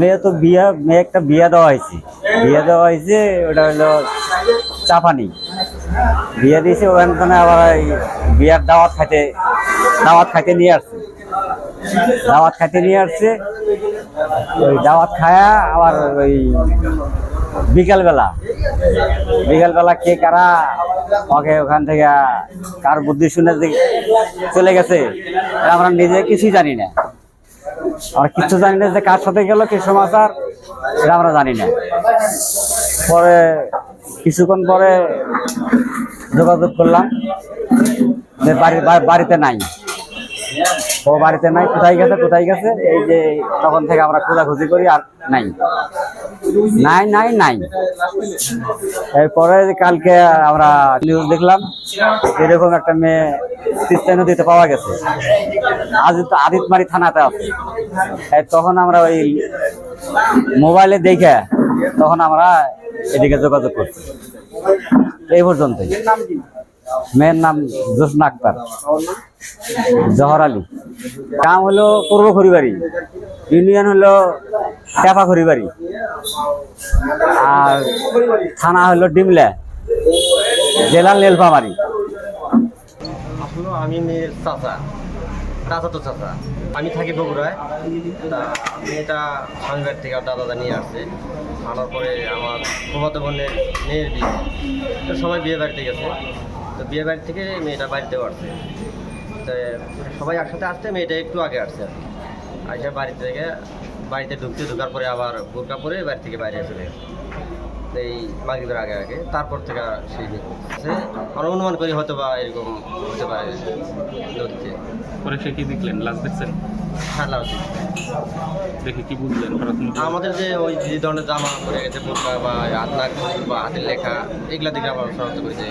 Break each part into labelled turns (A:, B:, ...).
A: মেয়ে তো বিয়ে, মেয়ে একটা বিয়ে দেওয়া হয়েছে। বিয়ে দেওয়া হয়েছে, ওটা হলো চাপানি। বিয়ে দিয়েছে, ওখান আবার এই বিয়ার দাওয়াত খাইতে দাওয়াত খাইতে নিয়ে আসছে। দাওয়াত খাইতে নিয়ে আসছে। ওই দাওয়াত খায়া আবার ওই বিকালবেলা বিকালবেলা কে কারা ওকে ওখান থেকে কার বুদ্ধি শুনে চলে গেছে, আমরা নিজে কিছুই জানি না। আমরা কিছু জানি না যে কার সাথে গেল, কি সমাচার সেটা আমরা জানি না। পরে কিছুক্ষণ পরে যোগাযোগ করলাম যে বাড়ি বাড়িতে নাই। ও বাড়িতে নাই, কোথায় গেছে কোথায় গেছে, এই যে তখন থেকে আমরা খোঁজাখুঁজি করি আর নাই। নাই নাই নাই। এরপরে কালকে আমরা নিউজ দেখলাম, এরকম একটা মেয়ে তিস্তা নদীতে পাওয়া গেছে। আজ তো আদিতমারি থানাতে আছে। তখন আমরা ওই মোবাইলে দেখে তখন আমরা এদিকে যোগাযোগ করছি। এই পর্যন্তই। মেয়ের নাম জোসনা আক্তার। জহর আলী। গ্রাম হলো পূর্ব খড়িবাড়ি ইউনিয়ন হলো টেপা খড়িবাড়ি আর থানা হলো ডিমলা, জেলা নীলফামারি।
B: আমি মেয়ের চাচা চাচা তো চাচা। আমি থাকি বগুড়ায়। তা মেয়েটা স্বামীবার থেকে দাদা দাদা নিয়ে আসছে। আনার পরে আমার প্রভাত বোনের মেয়ের বিয়ে। তো সবাই বিয়ে বাড়িতে গেছে। তো বিয়ে বাড়ি থেকে মেয়েটা বাড়িতেও আসছে। তো সবাই একসাথে আসতে মেয়েটা একটু আগে আসছে। আইসা বাড়ি থেকে বাড়িতে ঢুকতে ঢোকার পরে আবার বোরকা পরে বাড়ি থেকে বাইরে চলে গেছে। এই মাগরিবের আগে আগে তারপর থেকে সেই করছে আমরা অনুমান করি হয়তো বা এরকম হতে পারে নদীতে
C: পরে সে কি দেখলেন? লাশ দেখছেন?
B: ঠান্ডা হচ্ছে
C: দেখে কি বুঝলেন?
B: আমাদের যে ওই যে ধরনের জামা পরে গেছে বোরকা বা হাত নাক বা হাতের লেখা এগুলা দিকে আমরা শনাক্ত করি যে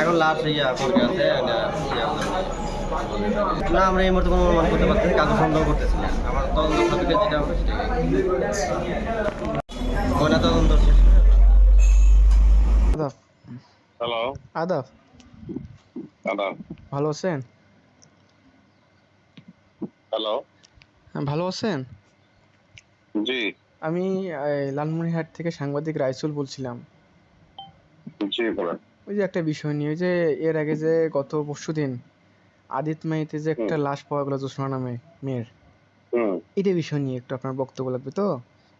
C: এখন
B: লাস্ট ইয়া পড়ে আছে না আমরা এই মুহূর্তে কোনো অনুমান করতে পারছি কাজে সন্দেহ করতেছি না। আমার তদন্ত সাপেক্ষে যেটা হবে সেটাই। ময়না তদন্ত শেষ।
D: আদাব।
E: হ্যালো।
D: আদাব।
E: দাদা
D: ভালো আছেন?
E: হ্যালো।
D: হ্যাঁ, ভালো আছেন?
E: জি।
D: আমি এই, লালমনিরহাট থেকে সাংবাদিক রাইসুল বলছিলাম। ওই যে একটা বিষয় নিয়ে ওই যে এর আগে যে গত পরশুদিন আদিত মাইতে যে একটা লাশ পাওয়া গেল জোসনা নামে মেয়ের। এটা বিষয় নিয়ে একটু আপনার বক্তব্য লাগবে তো?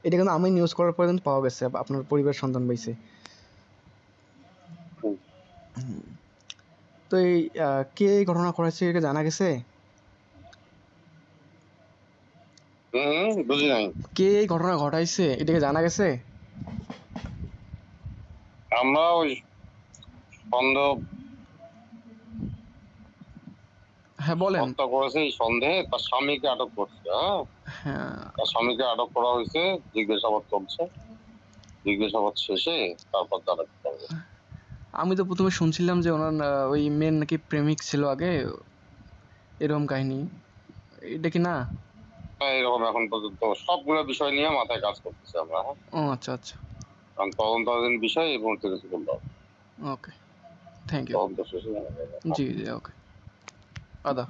D: এটা কিন্তু আমি নিউজ করার পরে কিন্তু পাওয়া গেছে আপনার পরিবার সন্তান পাইছে। তো এই কে এই ঘটনা করেছে এটা জানা গেছে? কে এই ঘটনা ঘটাইছে এটাকে জানা গেছে?
E: আমরা ওই সন্দেহ
D: হ্যাঁ বলেন।
E: হত্যা করেছে এই সন্দেহে তার স্বামীকে আটক করছে হ্যাঁ?
D: হ্যাঁ।
E: তার স্বামীকে আটক করা হয়েছে জিজ্ঞাসাবাদ চলছে। জিজ্ঞাসাবাদ শেষে তারপর তারা করবে?
D: আমি তো প্রথমে শুনছিলাম যে ওনার ওই মেয়ের নাকি প্রেমিক ছিল আগে এরকম কাহিনী। এটা কি না?
E: হ্যাঁ, এরকম এখন পর্যন্ত। সবগুলো বিষয় নিয়ে মাথায় কাজ করতেছে আমরা হ্যাঁ?
D: ও আচ্ছা আচ্ছা।
E: কারণ তদন্তাধীন বিষয় এই মুহূর্তে কিছু বলতে হবে
D: ওকে থ্যাংক ইউ জি জি ওকে আদা।